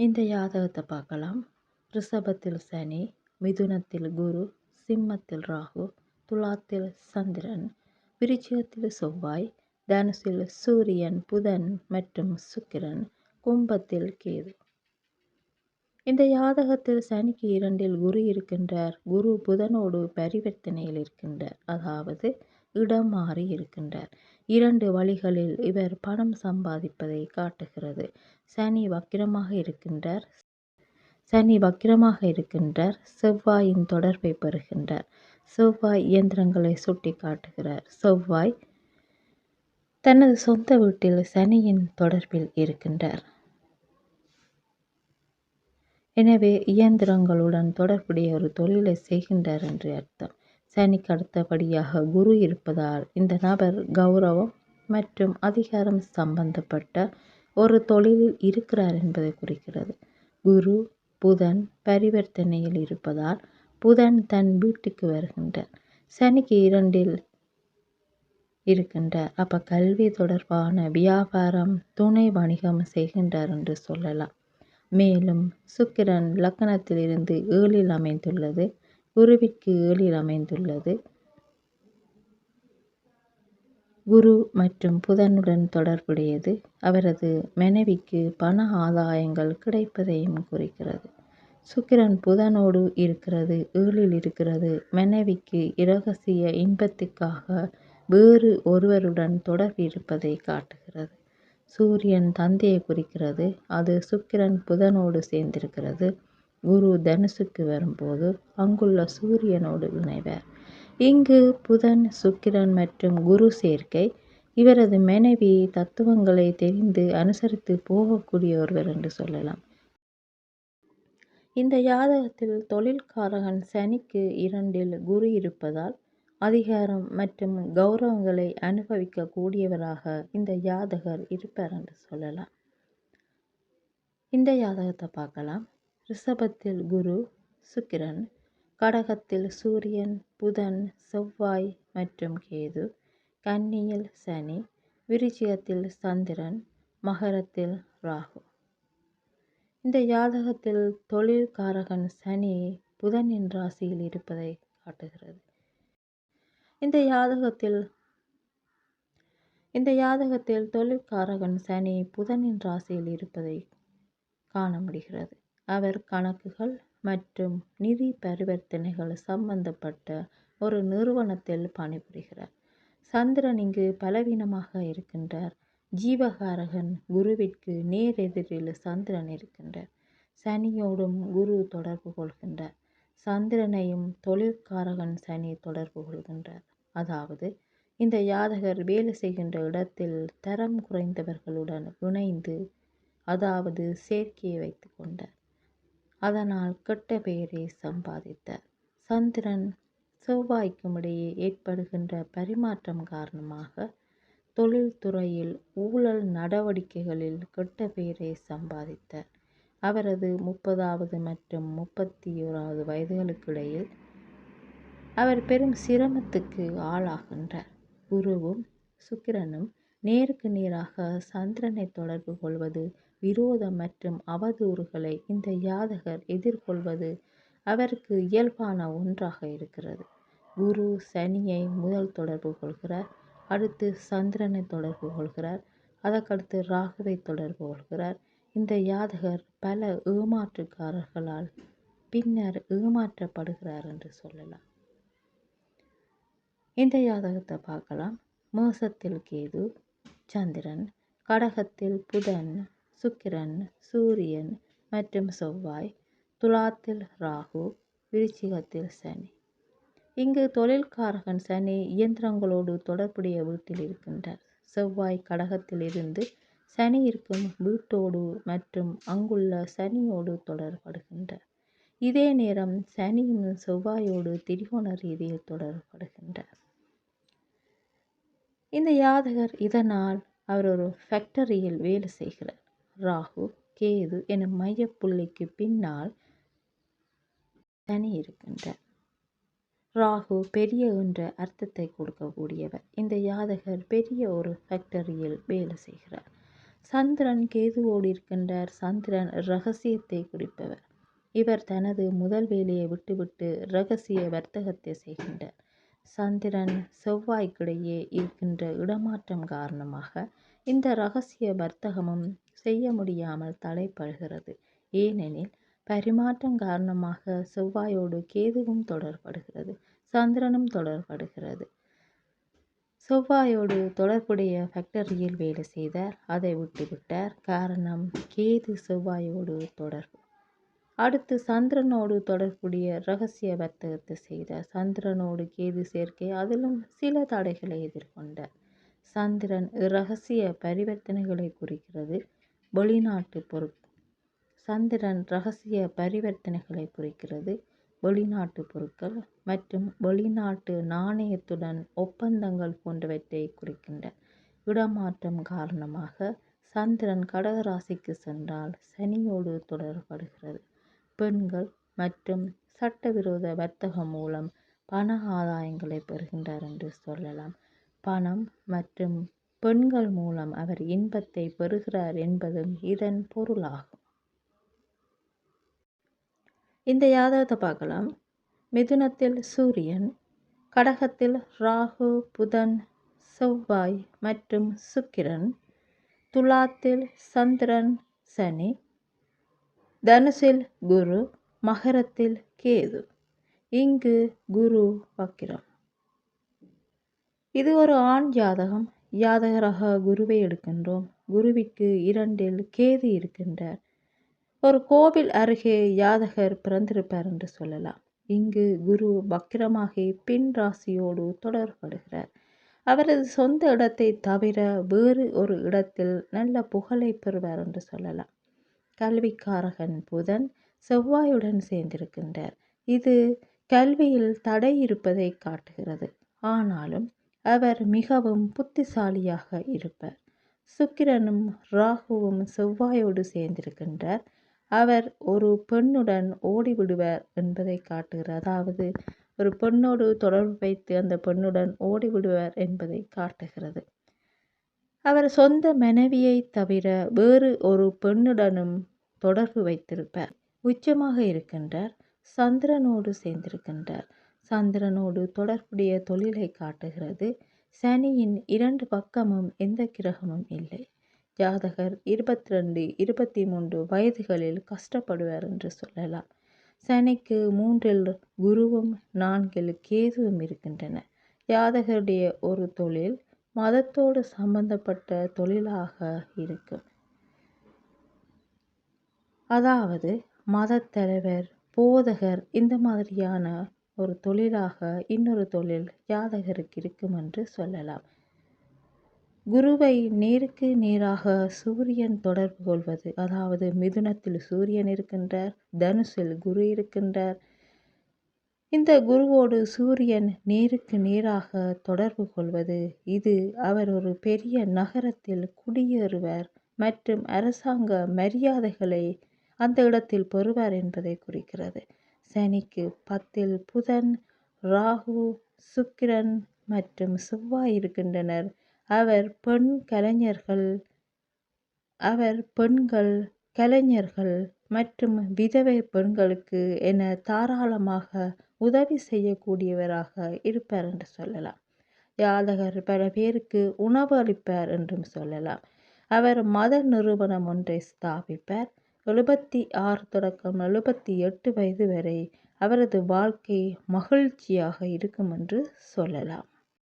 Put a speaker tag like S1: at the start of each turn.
S1: இந்த ஜாதகத்தை பார்க்கலாம். ரிஷபத்தில் சனி மிதுனத்தில் குரு சிம்மத்தில் ராகு துலாத்தில் சந்திரன் விருச்சிகத்தில் செவ்வாய் தனுசில் சூரியன் புதன் மற்றும் சுக்கிரன் கும்பத்தில் கேது. இந்த யாதகத்தில் சனிக்கு இரண்டில் குரு இருக்கின்றார். குரு புதனோடு பரிவர்த்தனையில் இருக்கின்றார். அதாவது இடம் மாறி இருக்கின்றார். இரண்டு வழிகளில் இவர் பணம் சம்பாதிப்பதை காட்டுகிறது. சனி வக்கிரமாக இருக்கின்றார். சனி வக்கிரமாக இருக்கின்றார். செவ்வாயின் தொடர்பை பெறுகின்றார். செவ்வாய் இயந்திரங்களை சுட்டி காட்டுகிறார். செவ்வாய் தனது சொந்த வீட்டில் சனியின் தொடர்பில் இருக்கின்றார். எனவே இயந்திரங்களுடன் தொடர்புடைய ஒரு தொழிலை செய்கின்றார் என்று அர்த்தம். சனிக்கு அடுத்தபடியாக குரு இருப்பதால் இந்த நபர் கௌரவம் மற்றும் அதிகாரம் சம்பந்தப்பட்ட ஒரு தொழிலில் இருக்கிறார் என்பதை குறிக்கிறது. குரு புதன் பரிவர்த்தனையில் இருப்பதால் புதன் தன் வீட்டுக்கு வருகின்றார். சனிக்கு இரண்டில் இருக்கின்றார். அப்போ கல்வி தொடர்பான வியாபாரம் துணை வணிகம் செய்கின்றார் என்று சொல்லலாம். மேலும் சுக்கிரன் லக்கணத்திலிருந்து ஏழில் அமைந்துள்ளது. குருவிற்கு ஏழில் அமைந்துள்ளது. குரு மற்றும் புதனுடன் தொடர்புடையது. அவரது மனைவிக்கு பண ஆதாயங்கள் கிடைப்பதையும் குறிக்கிறது. சுக்கிரன் புதனோடு இருக்கிறது ஏழில் இருக்கிறது. மனைவிக்கு இரகசிய இன்பத்துக்காக வேறு ஒருவருடன் தொடர்பு இருப்பதை காட்டுகிறது. சூரியன் தந்தையை குறிக்கிறது. அது சுக்கிரன் புதனோடு சேர்ந்திருக்கிறது. குரு தனுசுக்கு வரும்போது அங்குள்ள சூரியனோடு இணைவர். இங்கு புதன் சுக்கிரன் மற்றும் குரு சேர்க்கை. இவரது மனைவி தத்துவங்களை தெரிந்து அனுசரித்து போகக்கூடிய ஒருவர் என்று சொல்லலாம். இந்த ஜாதகத்தில் தொழில்காரகன் சனிக்கு இரண்டில் குரு இருப்பதால் அதிகாரம் மற்றும் கௌரவங்களை அனுபவிக்க கூடியவராக இந்த ஜாதகர் இருப்பார் என்று சொல்லலாம். இந்த ஜாதகத்தை பார்க்கலாம். ரிஷபத்தில் குரு சுக்கிரன் கடகத்தில் சூரியன் புதன் செவ்வாய் மற்றும் கேது கன்னியில் சனி விருச்சிகத்தில் சந்திரன் மகரத்தில் ராகு. இந்த ஜாதகத்தில் தொழில்காரகன் சனி புதனின் ராசியில் இருப்பதை காட்டுகிறது. இந்த யாதகத்தில் இந்த யாதகத்தில் தொழில்காரகன் சனி புதனின் ராசியில் இருப்பதை காண முடிகிறது. அவர் கணக்குகள் மற்றும் நிதி பரிவர்த்தனைகள் சம்பந்தப்பட்ட ஒரு நிறுவனத்தில் பணிபுரிகிறார். சந்திரன் இங்கு பலவீனமாக இருக்கின்றார். ஜீவகாரகன் குருவிற்கு நேரெதிரில் சந்திரன் இருக்கின்றார். சனியோடும் குரு தொடர்பு கொள்கின்றார். சந்திரனையும் தொழிற்காரகன் சனி தொடர்பு கொள்கின்றார். அதாவது இந்த யாதகர் வேலை செய்கின்ற இடத்தில் தரம் குறைந்தவர்களுடன் இணைந்து அதாவது சேர்க்கையை வைத்து கொண்டார். அதனால் கெட்ட பெயரை சம்பாதித்தார் சந்திரன் செவ்வாய்க்கும் இடையே ஏற்படுகின்ற பரிமாற்றம் காரணமாக தொழில்துறையில் ஊழல் நடவடிக்கைகளில் கெட்ட பெயரை சம்பாதித்தார் அவரது முப்பதாவது மற்றும் முப்பத்தி ஓராவது வயதுகளுக்கிடையில் அவர் பெரும் சிரமத்துக்கு ஆளாகின்றார். குருவும் சுக்கிரனும் நேருக்கு நேராக சந்திரனை தொடர்பு கொள்வது விரோதம் மற்றும் அவதூறுகளை இந்த யாதகர் எதிர்கொள்வது அவருக்கு இயல்பான ஒன்றாக இருக்கிறது. குரு சனியை முதல் தொடர்பு கொள்கிறார் அடுத்து சந்திரனை தொடர்பு கொள்கிறார் அதற்கடுத்து ராகுவை தொடர்பு கொள்கிறார். இந்த யாதகர் பல ஏமாற்றுக்காரர்களால் பின்னர் ஏமாற்றப்படுகிறார் என்று சொல்லலாம். இந்த யாதகத்தை பார்க்கலாம். மோசத்தில் கேது சந்திரன் கடகத்தில் புதன் சுக்கிரன் சூரியன் மற்றும் செவ்வாய் துலாத்தில் ராகு விருச்சிகத்தில் சனி. இங்கு தொழில்காரகன் சனி இயந்திரங்களோடு தொடர்புடைய வீட்டில் இருக்கின்றார். செவ்வாய் கடகத்தில் இருந்து சனி இருக்கும் வீட்டோடு மற்றும் அங்குள்ள சனியோடு தொடர்படுகின்றார். இதே நேரம் சனியின் செவ்வாயோடு திரிகோண ரீதியில் தொடர்படுகின்றார். இந்த யாதகர் இதனால் அவர் ஒரு ஃபேக்டரியில் வேலை செய்கிறார். ராகு கேது என மையப்புள்ளிக்கு பின்னால் சனி இருக்கின்றார். ராகு பெரிய என்ற அர்த்தத்தை கொடுக்கக்கூடியவர். இந்த யாதகர் பெரிய ஒரு ஃபேக்டரியில் வேலை செய்கிறார். சந்திரன் கேதுவோடு இருக்கின்றார். சந்திரன் ரகசியத்தை குறிப்பவர். இவர் தனது முதல் வேலையை விட்டுவிட்டு ரகசிய வர்த்தகத்தை செய்கின்றார். சந்திரன் செவ்வாய்க்கிடையே இருக்கின்ற இடமாற்றம் காரணமாக இந்த ரகசிய வர்த்தகமும் செய்ய முடியாமல் தடைப்படுகிறது ஏனெனில் பரிமாற்றம் காரணமாக செவ்வாயோடு கேதுவும் தொடர்படுகிறது சந்திரனும் தொடர்படுகிறது. செவ்வாயோடு தொடர்புடைய ஃபேக்டரியில் வேலை செய்தார் அதை விட்டுவிட்டார். காரணம் கேது செவ்வாயோடு தொடர்பு. அடுத்து சந்திரனோடு தொடர்புடைய ரகசிய வர்த்தகத்தை செய்தார். சந்திரனோடு கேது சேர்க்கை அதிலும் சில தடைகளை எதிர்கொண்டார். சந்திரன் இரகசிய பரிவர்த்தனைகளை குறிக்கிறது. வெளிநாட்டு பொருட் சந்திரன் ரகசிய பரிவர்த்தனைகளை குறிக்கிறது. வெளிநாட்டு பொருட்கள் மற்றும் வெளிநாட்டு நாணயத்துடன் ஒப்பந்தங்கள் போன்றவற்றை குறிக்கின்ற இடமாற்றம் காரணமாக சந்திரன் கடகராசிக்கு சென்றால் சனியோடு தொடர்படுகிறது பெண்கள் மற்றும் சட்டவிரோத வர்த்தகம் மூலம் பண ஆதாயங்களை பெறுகின்றார் என்று சொல்லலாம். பணம் மற்றும் பெண்கள் மூலம் அவர் இன்பத்தை பெறுகிறார் என்பதும் இதன் பொருளாகும். இந்த யாதகத்தை பார்க்கலாம். மிதுனத்தில் சூரியன் கடகத்தில் ராகு புதன் செவ்வாய் மற்றும் சுக்கிரன் துலாத்தில் சந்திரன் சனி தனுசில் குரு மகரத்தில் கேது. இங்கு குரு வக்கிரம். இது ஒரு ஆண் ஜாதகம். ஜாதகராக குருவை எடுக்கின்றோம். குருவிக்கு இரண்டில் கேது இருக்கின்றார். ஒரு கோவில் அருகே ஜாதகர் பிறந்திருப்பார் என்று சொல்லலாம். இங்கு குரு வக்கிரமாகி பின் ராசியோடு தொடர்படுகிறார். அவரது சொந்த இடத்தை தவிர வேறு ஒரு இடத்தில் நல்ல புகழை பெறுவார் என்று சொல்லலாம். கல்விக்காரகன் புதன் செவ்வாயுடன் சேர்ந்திருக்கின்றார். இது கல்வியில் தடை இருப்பதை காட்டுகிறது. ஆனாலும் அவர் மிகவும் புத்திசாலியாக இருப்பார். சுக்கிரனும் ராகுவும் செவ்வாயோடு சேர்ந்திருக்கின்றார். அவர் ஒரு பெண்ணுடன் ஓடிவிடுவார் என்பதை காட்டுகிறார் அதாவது ஒரு பெண்ணோடு தொடர்பு வைத்து அந்த பெண்ணுடன் ஓடிவிடுவார் என்பதை காட்டுகிறது. அவர் சொந்த மனைவியைத் தவிர வேறு ஒரு பெண்ணுடனும் தொடர்பு வைத்திருப்பார். உச்சமாக இருக்கின்றார். சந்திரனோடு சேர்ந்திருக்கின்றார். சந்திரனோடு தொடர்புடைய தொழிலை காட்டுகிறது. சனியின் இரண்டு பக்கமும் எந்த கிரகமும் இல்லை. ஜாதகர் இருபத்தி ரெண்டு இருபத்தி மூன்று வயதுகளில் கஷ்டப்படுவார் என்று சொல்லலாம். சனிக்கு மூன்றில் குருவும் நான்கில் கேதுவும் இருக்கின்றன. ஜாதகருடைய ஒரு தொழில் மதத்தோடு சம்பந்தப்பட்ட தொழிலாக இருக்கும். அதாவது மதத்தலைவர் போதகர் இந்த மாதிரியான ஒரு தொழிலாக இன்னொரு தொழில் ஜாதகருக்கு இருக்கும் என்று சொல்லலாம். குருவை நேருக்கு நேராக சூரியன் தொடர்பு கொள்வது அதாவது மிதுனத்தில் சூரியன் இருக்கின்றார் தனுசில் குரு இருக்கின்றார் இந்த குருவோடு சூரியன் நேருக்கு நேராக தொடர்பு கொள்வது இது அவர் ஒரு பெரிய நகரத்தில் குடியேறுவர் மற்றும் அரசாங்க மரியாதைகளை அந்த இடத்தில் பெறுவார் என்பதை குறிக்கிறது. சனிக்கு பத்தில் புதன் ராகு சுக்கிரன் மற்றும் செவ்வாய் இருக்கின்றனர். அவர் பெண் கலைஞர்கள் அவர் பெண்கள் கலைஞர்கள் மற்றும் விதவை பெண்களுக்கு என தாராளமாக உதவி செய்யக்கூடியவராக இருப்பார் என்று சொல்லலாம். ஜாதகர் பல பேருக்கு உணவு அளிப்பார் என்றும் சொல்லலாம். அவர் மத நிறுவனம் ஒன்றை ஸ்தாபிப்பார். எழுபத்தி ஆறு தொடக்கம் எழுபத்தி எட்டு வயது வரை அவரது வாழ்க்கை மகிழ்ச்சியாக இருக்கும் என்று சொல்லலாம்.